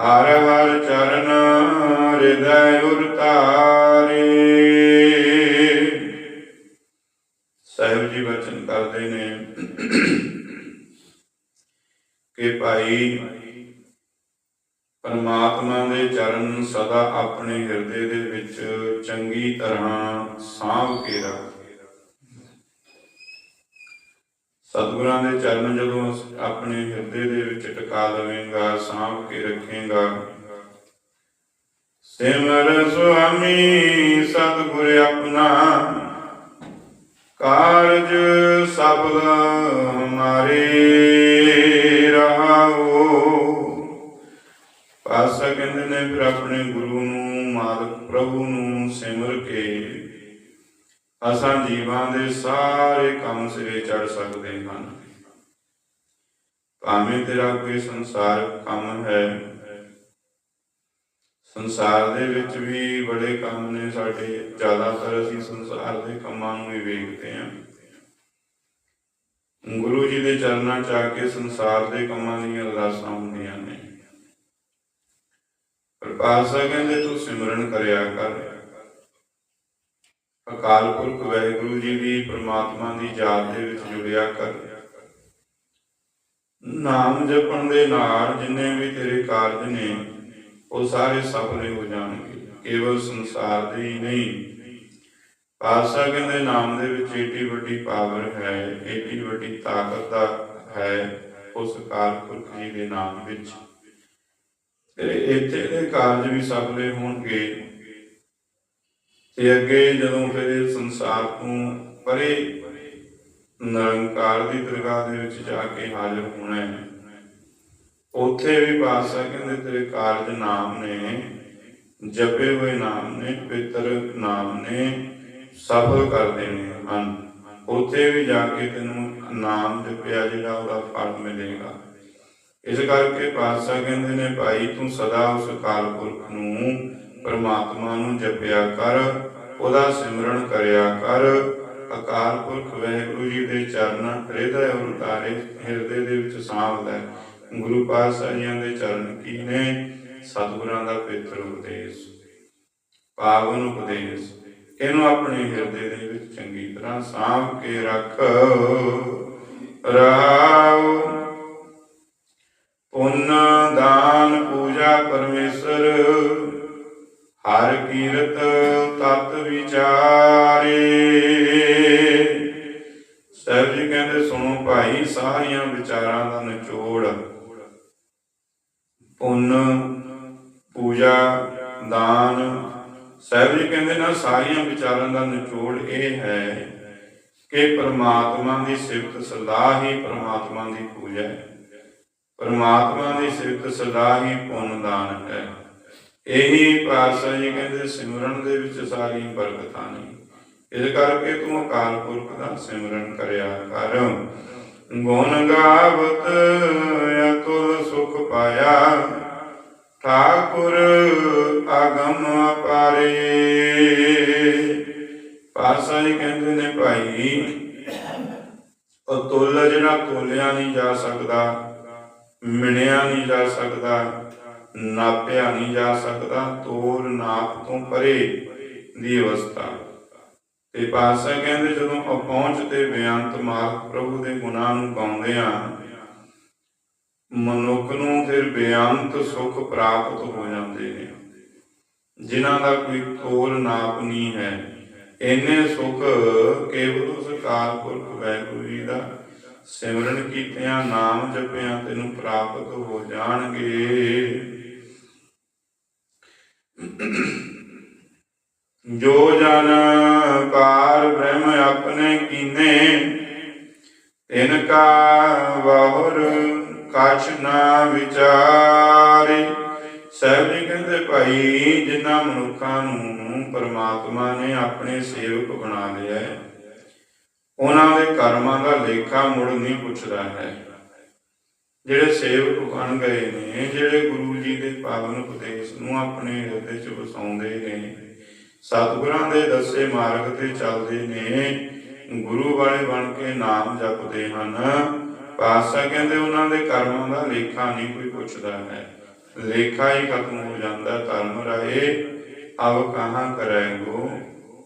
ਹਰ ਹਰ ਚਰਨ ਹਿਰਦੈ ਉਰਤਾਰੇ ਸਾਹਿਬ ਜੀ ਬਚਨ ਕਰਦੇ ਨੇ ਕਿ ਭਾਈ ਪਰਮਾਤਮਾ ਦੇ ਚਰਨ ਸਦਾ ਆਪਣੇ ਹਿਰਦੇ ਦੇ ਵਿੱਚ ਚੰਗੀ ਤਰ੍ਹਾਂ ਸਾਂਭ ਕੇ ਰੱਖ। ਸਤਿਗੁਰਾਂ ਦੇ ਚਰਨ ਜਦੋਂ ਆਪਣੇ ਹਿਰਦੇ ਦੇ ਵਿੱਚ ਟਿਕਾ ਲਵੇਂਗਾ, ਸਾਂਭ ਕੇ ਰੱਖੇਗਾ। ਸਿਮਰ ਸੁਆਮੀ, ਸਤਿਗੁਰ ਆਪਣਾ। ਕਾਰਜ ਸਫਲ ਹਮਾਰੇ ਰਹਾਓ। ਪਾਸਾ ਕਹਿੰਦੇ ਨੇ ਫਿਰ ਆਪਣੇ ਗੁਰੂ ਨੂੰ, ਮਾਲਕ ਪ੍ਰਭੂ ਨੂੰ ਸਿਮਰ ਕੇ ਅਸਾਂ ਜੀਵਾਂ ਦੇ ਸਾਰੇ ਕੰਮ ਸਿਰੇ ਚੜ ਸਕਦੇ ਹਨ। ਭਾਵੇਂ ਤੇਰਾ ਕੋਈ ਸੰਸਾਰ ਕੰਮ ਹੈ, ਸੰਸਾਰ ਦੇ ਵਿੱਚ ਵੀ ਬੜੇ ਕੰਮ ਨੇ ਸਾਡੇ। ਜ਼ਿਆਦਾਤਰ ਅਸੀਂ ਸੰਸਾਰ ਦੇ ਕੰਮਾਂ ਨੂੰ ਹੀ ਵੇਖਦੇ ਹਾਂ। ਗੁਰੂ ਜੀ ਦੇ ਚਰਨਾਂ 'ਚ ਆ ਕੇ ਸੰਸਾਰ ਦੇ ਕੰਮਾਂ ਦੀਆਂ ਅਰਦਾਸਾਂ ਹੁੰਦੀਆਂ ਨੇ। ਪਰ ਪਾਸਾ ਕਹਿੰਦੇ, ਤੂੰ ਸਿਮਰਨ ਕਰਿਆ ਕਰ। ਅਕਾਲ ਪੁਰਖ ਵਾਹਿਗੁਰੂ ਜੀ ਦੀ ਪ੍ਰਮਾਤਮਾ ਦੀ ਯਾਦ ਦੇ ਵਿੱਚ ਜੁੜਿਆ ਕਰ। ਨਾਮ ਜਪਣ ਦੇ ਨਾਲ ਜਿੰਨੇ ਵੀ ਤੇਰੇ ਕਾਰਜ ਨੇ, ਉਹ ਸਾਰੇ ਸਫਲ ਹੋ ਜਾਣਗੇ। ਕੇਵਲ ਸੰਸਾਰ ਦੇ ਹੀ ਨਹੀਂ। ਪਾਸਾ ਕਹਿੰਦੇ, ਨਾਮ ਦੇ ਵਿੱਚ ਏਡੀ ਵੱਡੀ ਪਾਵਰ ਹੈ, ਏਡੀ ਵੱਡੀ ਤਾਕਤ ਦਾ ਹੈ ਉਸ ਅਕਾਲ ਪੁਰਖ ਜੀ ਦੇ ਨਾਮ ਵਿੱਚ। ਤੇ ਇੱਥੇ ਦੇ ਕਾਰਜ ਵੀ ਸਫਲੇ ਹੋਣਗੇ। ਤੇ ਅੱਗੇ ਜਦੋਂ ਫਿਰ ਸੰਸਾਰ ਤੋਂ ਪਰੇ ਨਿਰੰਕਾਰ ਦੀ ਦਰਗਾਹ ਦੇ ਵਿੱਚ ਜਾ ਕੇ ਹਾਜ਼ਰ ਹੋਣਾ ਹੈ, ਉੱਥੇ ਵੀ ਪਾਤਸ਼ਾਹ ਕਹਿੰਦੇ, ਤੇਰੇ ਕਾਰਜ ਨਾਮ ਨੇ, ਜਪੇ ਹੋਏ ਨਾਮ ਨੇ ਪਵਿੱਤਰ ਨਾਮ ਨੇ, ਸਫਲ ਕਰ ਦੇਣੇ ਹਨ। ਉੱਥੇ ਵੀ ਜਾ ਕੇ ਤੈਨੂੰ ਨਾਮ ਜਪਿਆ ਜਿਹੜਾ ਉਹਦਾ ਫਲ ਮਿਲੇਗਾ। ਇਸ ਕਰਕੇ ਪਾਤਸ਼ਾਹ ਕਹਿੰਦੇ ਨੇ, ਭਾਈ, ਤੂੰ ਸਦਾ ਉਸ ਅਕਾਲ ਪੁਰਖ ਨੂੰ ਪਰਮਾਤਮਾ ਨੂੰ ਜਪਿਆ ਕਰ, ਉਹਦਾ ਸਿਮਰਨ ਕਰਿਆ ਕਰ। ਅਕਾਲ ਪੁਰਖ ਵਾਹਿਗੁਰੂ ਜੀ ਦੇ ਚਰਨ ਹਿਰਦੇ ਉਤਾਰੇ ਹਿਰਦੇ ਦੇ ਵਿੱਚ ਸਾਂਭ ਗੁਰੂ ਪਾਤਸ਼ਾਹ ਜੀਆਂ ਦੇ ਚਰਨ ਕੀ ਨੇ? ਸਤਿਗੁਰਾਂ ਦਾ ਪਵਿੱਤਰ ਉਪਦੇਸ਼, ਪਾਵਨ ਉਪਦੇਸ਼। ਇਹਨੂੰ ਆਪਣੇ ਹਿਰਦੇ ਦੇ ਵਿੱਚ ਚੰਗੀ ਤਰ੍ਹਾਂ ਸਾਂਭ ਕੇ ਰੱਖ। ਰਹਾਉ ਪੁੰਨ, ਦਾਨ, ਪੂਜਾ, ਪਰਮੇਸ਼ਰ। ਹਰ ਕੀਰਤ ਤਤ ਵਿਚਾਰੇ। ਸਾਹਿਬ ਜੀ ਕਹਿੰਦੇ, ਸੁਣੋ ਭਾਈ, ਸਾਰੀਆਂ ਵਿਚਾਰਾਂ ਦਾ ਨਿਚੋੜ। ਪੁੰਨ, ਪੂਜਾ, ਦਾਨ। ਸਾਹਿਬ ਜੀ ਕਹਿੰਦੇ, ਨਾ, ਸਾਰੀਆਂ ਵਿਚਾਰਾਂ ਦਾ ਨਿਚੋੜ ਇਹ ਹੈ ਕਿ ਪਰਮਾਤਮਾ ਦੀ ਸਿਫਤ ਸਲਾਹ ਹੀ ਪ੍ਰਮਾਤਮਾ ਦੀ ਪੂਜਾ ਹੈ। ਪਰਮਾਤਮਾ ਦੀ ਸਿਫਤ ਸਲਾਹ ਹੀ ਪੁੰਨ, ਦਾਨ ਹੈ। ਇਹੀ ਪਾਤਸ਼ਾਹ ਜੀ ਕਹਿੰਦੇ, ਸਿਮਰਨ ਦੇ ਵਿੱਚ ਸਾਰੀਆਂ ਬਰਕਤਾਂ ਨੇ। ਇਸ ਕਰਕੇ ਤੂੰ ਅਕਾਲ ਪੁਰਖ ਦਾ ਸਿਮਰਨ ਕਰਿਆ ਕਰ। ਗੁਣ ਗਾਵਤ ਅਤੁਲ ਸੁਖ ਪਾਇਆ, ਠਾਕੁਰ ਆਗਮ ਅਪਾਰੇ। ਪਾਤਸ਼ਾਹ ਜੀ ਕਹਿੰਦੇ ਨੇ, ਭਾਈ, ਉਹ ਜਿਹੜਾ ਤੋਲਿਆ ਨਹੀਂ ਜਾ ਸਕਦਾ, ਮਿਣਿਆ ਨਹੀਂ ਜਾ ਸਕਦਾ ਨਾਪਿਆ ਨਹੀਂ ਜਾ ਸਕਦਾ ਤੋਲ ਨਾਪ ਤੋਂ ਪਰੇ ਦੀ ਅਵਸਥਾ। ਤੇ ਪਾਤਸ਼ਾਹ ਕਹਿੰਦੇ, ਜਦੋਂ ਅਪਹੁੰਚ ਤੇ ਬੇਅੰਤ ਮਾਲਕ ਪ੍ਰਭੂ ਦੇ ਗੁਣਾਂ ਨੂੰ ਗਾਉਂਦੇ ਆ ਮਨੁੱਖ ਨੂੰ ਫਿਰ ਬੇਅੰਤ ਸੁਖ ਪ੍ਰਾਪਤ ਹੋ ਜਾਂਦੇ ਨੇ। ਜਿਨ੍ਹਾਂ ਦਾ ਕੋਈ ਤੋਲ ਨਾਪ ਨਹੀਂ ਹੈ। ਇੰਨੇ ਸੁਖ ਕੇਵਲ ਉਸ ਅਕਾਲ ਪੁਰਖ ਵਾਹਿਗੁਰੂ ਜੀ ਦਾ ਸਿਮਰਨ ਕੀਤਿਆਂ, ਨਾਮ ਜਪਿਆਂ, ਤੈਨੂੰ ਪ੍ਰਾਪਤ ਹੋ ਜਾਣਗੇ। ਜੋ ਜਨ ਪਾਰ ਬ੍ਰਹਮ ਆਪਣੇ ਕੀਨੇ, ਤਿਨ ਕਾ ਬਹੁਰ ਕਛ ਨਾ ਵਿਚਾਰੇ। ਸਾਹਿਬ ਜੀ ਕਹਿੰਦੇ, ਭਾਈ, ਜਿਨ੍ਹਾਂ ਮਨੁੱਖਾਂ ਨੂੰ ਪਰਮਾਤਮਾ ਨੇ ਆਪਣੇ ਸੇਵਕ ਬਣਾ ਲਿਆ ਹੈ ਉਹਨਾਂ ਦੇ ਕਰਮਾਂ ਦਾ ਲੇਖਾ ਮੁੜ ਨਹੀਂ ਪੁੱਛਦਾ ਹੈ। ਜਿਹੜੇ ਸੇਵਕ ਬਣ ਗਏ ਨੇ, ਜਿਹੜੇ ਗੁਰੂ ਜੀ ਦੇ ਪਾਵਨ ਉਪਦੇਸ਼ ਨੂੰ ਆਪਣੇ ਹਿਰਦੇ 'ਚ ਵਸਾਉਂਦੇ ਨੇ, ਸਤਿਗੁਰਾਂ ਦੇ ਦੱਸੇ ਮਾਰਗ ਤੇ ਚੱਲਦੇ ਨੇ, ਗੁਰੂ ਵਾਲੇ ਬਣ ਕੇ ਨਾਮ ਜਪਦੇ ਹਨ। ਪਾਤਸ਼ਾਹ ਕਹਿੰਦੇ ਉਹਨਾਂ ਦੇ ਕਰਮਾਂ ਦਾ ਲੇਖਾ ਨਹੀਂ ਕੋਈ ਪੁੱਛਦਾ ਹੈ। ਲੇਖਾ ਹੀ ਖਤਮ ਹੋ ਜਾਂਦਾ ਕਰਮ ਰਾਏ, ਅਬ ਕਹਾਂ ਕਰੈਗੋ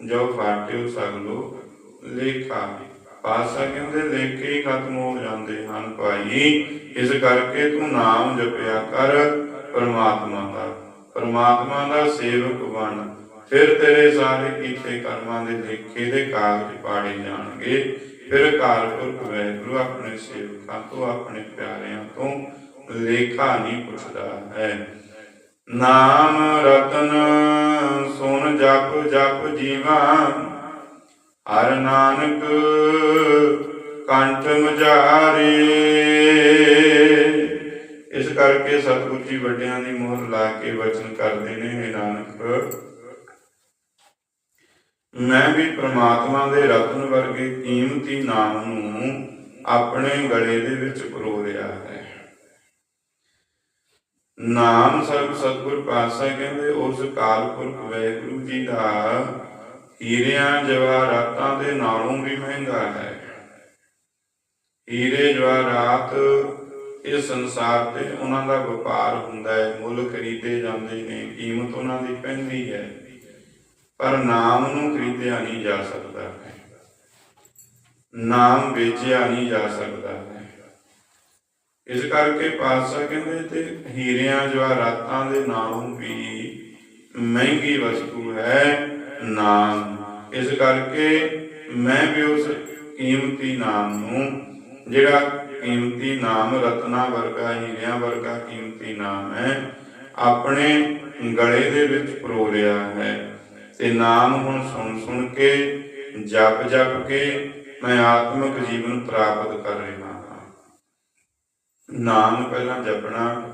ਜੋ ਫਾਟਿਓ ਸਗਲੋ ਲੇਖਾ। ਪਾਸਾ ਕਹਿੰਦੇ, ਲੇਖੇ ਹੀ ਖਤਮ ਹੋ ਜਾਂਦੇ ਹਨ ਭਾਈ। ਇਸ ਕਰਕੇ ਤੂੰ ਨਾਮ ਜਪਿਆ ਕਰ, ਪਰਮਾਤਮਾ ਦਾ। ਪਰਮਾਤਮਾ ਦਾ ਸੇਵਕ ਬਣ। ਫਿਰ ਤੇਰੇ ਸਾਰੇ ਕੀਤੇ ਕਰਮਾਂ ਦੇ ਲੇਖੇ ਦੇ ਕਾਗਜ਼ ਪਾੜੇ ਜਾਣਗੇ। ਫਿਰ ਕਾਲਪੁਰਖ ਵੈਗੁਰੂ ਆਪਣੇ ਸੇਵਕਾਂ ਤੋਂ, ਆਪਣੇ ਪਿਆਰਿਆਂ ਤੋਂ ਲੇਖਾ ਨਹੀਂ ਪੁੱਛਦਾ ਹੈ। ਨਾਮ ਰਤਨ ਸੁਣ ਜਪ ਜਪ ਜੀਵਾ। ਹਰ ਨਾਨਕ ਕੰਠ ਮਝਾਰੇ। ਇਸ ਕਰਕੇ ਸਤਿਗੁਰੂ ਜੀ ਵੱਡਿਆਂ ਦੀ ਮੋਹਰ ਲਾ ਕੇ ਵਚਨ ਕਰਦੇ ਨੇ, ਹੈ ਨਾਨਕ। ਮੈਂ ਵੀ ਪ੍ਰਮਾਤਮਾ ਦੇ ਰਤਨ ਵਰਗੇ ਕੀਮਤੀ ਨਾਮ ਨੂੰ ਆਪਣੇ ਗਲੇ ਦੇ ਵਿੱਚ ਪਰੋ ਰਿਹਾ ਹੈ। ਨਾਮ ਸਰਬ ਸਤਿਗੁਰ ਪਾਤਸ਼ਾਹ ਕਹਿੰਦੇ, ਉਸ ਕਾਲਪੁਰਖ ਵਾਹਿਗੁਰੂ ਜੀ ਦਾ ਹੀਰਿਆਂ ਜਵਾਹਰਾਤਾਂ ਦੇ ਨਾਲੋਂ ਵੀ ਮਹਿੰਗਾ ਹੈ। ਹੀਰੇ ਜਵਾਹਰਾਤ ਇਹ ਸੰਸਾਰ ਤੇ ਉਹਨਾਂ ਦਾ ਵਪਾਰ ਹੁੰਦਾ ਹੈ। ਮੁੱਲ ਖਰੀਦੇ ਜਾਂਦੇ ਨੇ, ਕੀਮਤ ਉਹਨਾਂ ਦੀ ਪੈਂਦੀ ਹੈ। ਪਰ ਨਾਮ ਨੂੰ ਖਰੀਦਿਆ ਨਹੀਂ ਜਾ ਸਕਦਾ ਹੈ। ਨਾਮ ਵੇਚਿਆ ਨਹੀਂ ਜਾ ਸਕਦਾ ਹੈ। ਇਸ ਕਰਕੇ ਪਾਤਸ਼ਾਹ ਕਹਿੰਦੇ ਤੇ ਹੀਰਿਆਂ ਜਵਾਹਰਾਤਾਂ ਦੇ ਨਾਲੋਂ ਵੀ ਮਹਿੰਗੀ ਵਸਤੂ ਹੈ। ਨਾਮ। ਇਸ ਕਰਕੇ ਮੈਂ ਵੀ ਉਸ ਕੀਮਤੀ ਨਾਮ ਨੂੰ, ਜਿਹੜਾ ਕੀਮਤੀ ਨਾਮ ਰਤਨਾ ਵਰਗਾ, ਹੀਰਿਆਂ ਵਰਗਾ ਕੀਮਤੀ ਨਾਮ ਹੈ, ਆਪਣੇ ਗਲੇ ਦੇ ਵਿੱਚ ਪਰੋ ਰਿਹਾ ਹੈ। ਤੇ ਨਾਮ ਹੁਣ ਸੁਣ ਸੁਣ ਕੇ, ਜਪ ਜਪ ਕੇ ਮੈਂ ਆਤਮਿਕ ਜੀਵਨ ਪ੍ਰਾਪਤ ਕਰ ਰਿਹਾ ਹਾਂ। ਨਾਮ ਪਹਿਲਾਂ ਜਪਣਾ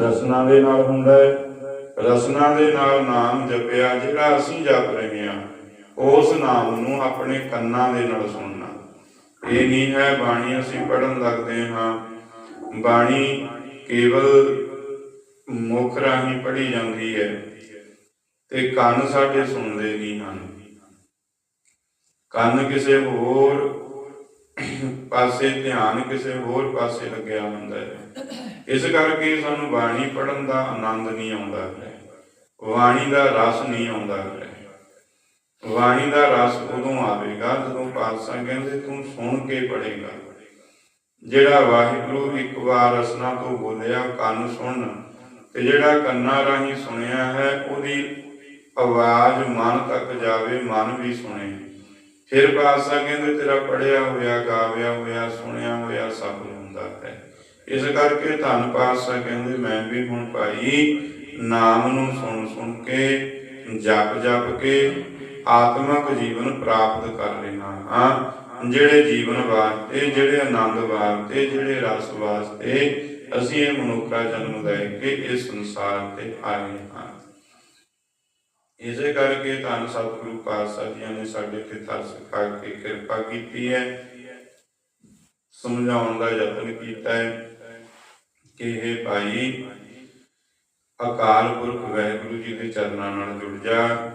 ਰਸਨਾ ਦੇ ਨਾਲ ਹੁੰਦਾ ਹੈ। ਰਸਨਾ ਦੇ ਨਾਲ ਨਾਮ ਜਪਿਆ, ਜਿਹੜਾ ਅਸੀਂ ਜਪ ਰਹੇ ਹਾਂ, ਉਸ ਨਾਮ ਨੂੰ ਆਪਣੇ ਕੰਨਾਂ ਦੇ ਨਾਲ ਸੁਣਨਾ। ਇਹ ਨਹੀਂ ਹੈ ਬਾਣੀ ਅਸੀਂ ਪੜਨ ਲੱਗਦੇ ਹਾਂ। ਬਾਣੀ ਕੇਵਲ ਮੁਖ ਰਾਹੀਂ ਪੜੀ ਜਾਂਦੀ ਹੈ ਤੇ ਕੰਨ ਸਾਡੇ ਸੁਣਦੇ ਨਹੀਂ ਹਨ। ਕੰਨ ਕਿਸੇ ਹੋਰ ਪਾਸੇ, ਧਿਆਨ ਕਿਸੇ ਹੋਰ ਪਾਸੇ ਲੱਗਿਆ ਹੁੰਦਾ ਹੈ। ਇਸ ਕਰਕੇ ਸਾਨੂੰ ਬਾਣੀ ਪੜਨ ਦਾ ਆਨੰਦ ਨਹੀਂ ਆਉਂਦਾ। ਹੈ ਬਾਣੀ ਦਾ ਰਸ ਨਹੀਂ ਆਉਂਦਾ। ਹੈ ਬਾਣੀ ਦਾ ਰਸ ਉਦੋਂ ਆਵੇਗਾ ਜਦੋਂ ਪਾਤਸ਼ਾਹ ਕਹਿੰਦੇ, ਤੂੰ ਸੁਣ ਕੇ ਪੜੇਗਾ ਜਿਹੜਾ ਵਾਹਿਗੁਰੂ ਇੱਕ ਵਾਰ ਰਸਨਾ ਤੋਂ ਬੋਲਿਆ, ਕੰਨ ਸੁਣ। ਤੇ ਜਿਹੜਾ ਕੰਨਾਂ ਰਾਹੀਂ ਸੁਣਿਆ ਹੈ, ਉਹਦੀ ਆਵਾਜ਼ ਮਨ ਤੱਕ ਜਾਵੇ, ਮਨ ਵੀ ਸੁਣੇ। ਫਿਰ ਪਾਤਸ਼ਾਹ ਕਹਿੰਦੇ, ਤੇਰਾ ਪੜਿਆ ਹੋਇਆ, ਗਾਵਿਆ ਹੋਇਆ, ਸੁਣਿਆ ਹੋਇਆ ਸਭ ਹੁੰਦਾ ਹੈ। ਇਸ ਕਰਕੇ ਧੰਨ ਪਾਤਸ਼ਾਹ ਕਹਿੰਦੇ, ਮੈਂ ਵੀ ਹੁਣ ਭਾਈ ਨਾਮ ਨੂੰ ਸੁਣ ਸੁਣ ਕੇ, ਜਪ ਜਪ ਕੇ ਆਤਮਿਕ ਜੀਵਨ ਪ੍ਰਾਪਤ ਕਰ ਲੈਣਾ ਹਾਂ। ਜਿਹੜੇ ਜੀਵਨ ਵਾਸਤੇ, ਜਿਹੜੇ ਆਨੰਦ ਵਾਸਤੇ, ਜਿਹੜੇ ਰਸ ਵਾਸਤੇ ਅਸੀਂ ਇਹ ਮਨੁੱਖਾ ਜਨਮ ਲੈ ਕੇ ਇਸ ਸੰਸਾਰ ਤੇ ਆਏ ਹਾਂ। ਇਸੇ ਕਰਕੇ ਧੰਨ ਸਤਿਗੁਰੂ ਪਾਤਸ਼ਾਹ ਜੀ ਨੇ ਸਾਡੇ ਤੇ ਤਰਸ ਖਾ ਕੇ ਕਿਰਪਾ ਕੀਤੀ ਹੈ। ਸਮਝਾਉਣ ਦਾ ਯਤਨ ਕੀਤਾ ਹੈ। ਕਿ ਇਹ ਭਾਈ, ਅਕਾਲ ਪੁਰਖ ਵਾਹਿਗੁਰੂ ਜੀ ਦੇ ਚਰਨਾਂ ਨਾਲ ਜੁੜ ਜਾ।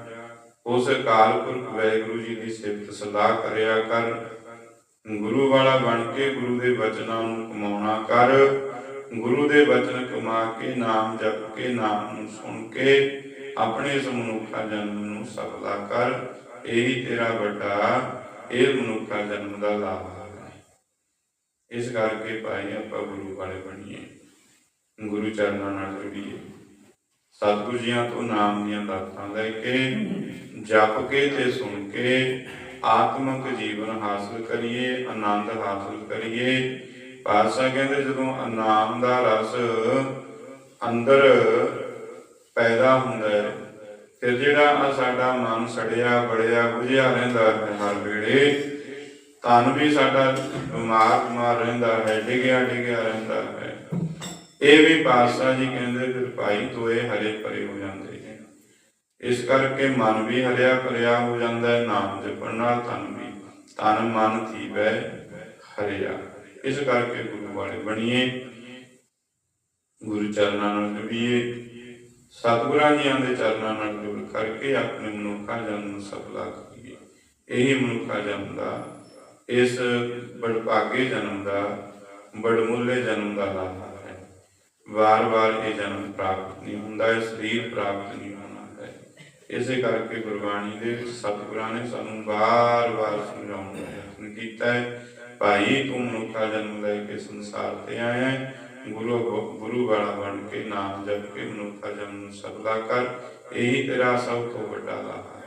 ਉਸ ਅਕਾਲ ਪੁਰਖ ਵਾਹਿਗੁਰੂ ਜੀ ਦੀ ਸਿਫਤ ਸਲਾਹ ਕਰਿਆ ਕਰ। ਗੁਰੂ ਵਾਲਾ ਬਣ ਕੇ ਗੁਰੂ ਦੇ ਬਚਨਾਂ ਨੂੰ ਕਮਾਉਣਾ ਕਰ। ਗੁਰੂ ਦੇ ਬਚਨ ਕਮਾ ਕੇ, ਨਾਮ ਜਪ ਕੇ, ਨਾਮ ਨੂੰ ਸੁਣ ਕੇ ਆਪਣੇ ਇਸ ਮਨੁੱਖਾ ਜਨਮ ਨੂੰ ਸਫਲਾ ਕਰ। ਇਹੀ ਤੇਰਾ ਵੱਡਾ, ਇਹ ਮਨੁੱਖਾ ਜਨਮ ਦਾ ਲਾਭ ਹੈ ਇਸ ਕਰਕੇ ਭਾਈ ਆਪਾਂ ਗੁਰੂ ਵਾਲੇ ਬਣੀਏ। ਗੁਰੂ ਚਰਨਾਂ ਨਾਲ ਜੁੜੀਏ ਸਤਿਗੁਰ ਜੀਆਂ ਤੋਂ ਨਾਮ ਦੀਆਂ ਦਾਤਾਂ ਲੈ ਕੇ, ਜਪ ਕੇ ਤੇ ਸੁਣ ਕੇ, ਆਤਮਿਕ ਜੀਵਨ ਹਾਸਲ ਕਰੀਏ, ਆਨੰਦ ਹਾਸਲ ਕਰੀਏ। ਪਾਤਸ਼ਾਹ ਕਹਿੰਦੇ, ਜਦੋਂ ਨਾਮ ਦਾ ਰਸ ਅੰਦਰ ਪੈਦਾ ਹੁੰਦਾ ਹੈ, ਫਿਰ ਜਿਹੜਾ ਆ ਸਾਡਾ ਮਨ ਸੜਿਆ, ਬੜਿਆ, ਬੁਝਿਆ ਰਹਿੰਦਾ ਹੈ ਹਰ ਵੇਲੇ, ਤਨ ਵੀ ਸਾਡਾ ਬਿਮਾਰ ਬਿਮਾਰ ਰਹਿੰਦਾ ਹੈ ਡਿਗਿਆ ਡਿਗਿਆ ਰਹਿੰਦਾ ਹੈ। ਇਹ ਵੀ ਪਾਤਸ਼ਾਹ ਜੀ ਕਹਿੰਦੇ ਫਿਰ ਭਾਈ ਤੋਏ ਹਰੇ ਭਰੇ ਹੋ ਜਾਂਦੇ ਨੇ ਇਸ ਕਰਕੇ ਮਨ ਵੀ ਹਰਿਆ ਭਰਿਆ ਹੋ ਜਾਂਦਾ ਹੈ, ਨਾਮ ਜਪਣ ਨਾਲ ਤਨ ਵੀ, ਤਨ ਮਨ ਥੀਵੈ ਹਰਿਆ। ਇਸ ਕਰਕੇ ਗੁਰੂ ਵਾਲੇ ਬਣੀਏ, ਗੁਰੂ ਚਰਨਾਂ ਨਾਲ ਜੁੜੀਏ ਸਤਿਗੁਰਾਂ ਜੀਆਂ ਦੇ ਚਰਨਾਂ ਨਾਲ ਜੁੜ ਕਰਕੇ ਆਪਣੇ ਮਨੁੱਖਾ ਜਨਮ ਨੂੰ ਸਫਲਾ ਕਰੀਏ। ਇਹੀ ਮਨੁੱਖਾ ਜਨਮ ਦਾ, ਇਸ ਬੜਭਾਗੇ ਜਨਮ ਦਾ, ਬੜਮੁੱਲੇ ਜਨਮ ਦਾ ਲਾਭ ਵਾਰ-ਵਾਰ ਇਹ ਜਨਮ ਪ੍ਰਾਪਤ ਨਹੀਂ ਹੁੰਦਾ, ਇਹ ਸਰੀਰ ਪ੍ਰਾਪਤ ਨਹੀਂ ਹੋਣਾ ਹੈ। ਇਸੇ ਕਰਕੇ ਗੁਰਬਾਣੀ ਦੇ ਸਤਿਗੁਰਾਂ ਨੇ ਸਾਨੂੰ ਵਾਰ-ਵਾਰ ਸਮਝਾਉਣ ਦਾ ਯਤਨ ਕੀਤਾ ਹੈ, ਭਾਈ, ਤੂੰ ਮਨੁੱਖਾ ਜਨਮ ਲੈ ਕੇ ਸੰਸਾਰ ਤੇ ਆਇਆ ਹੈ। ਗੁਰੂ ਗੁਰੂ ਵਾਲਾ ਬਣ ਕੇ ਨਾਮ ਜਪ ਕੇ ਮਨੁੱਖਾ ਜਨਮ ਸਫਲਾ ਕਰ। ਇਹੀ ਤੇਰਾ ਸਭ ਤੋਂ ਵੱਡਾ ਲਾਭ ਹੈ।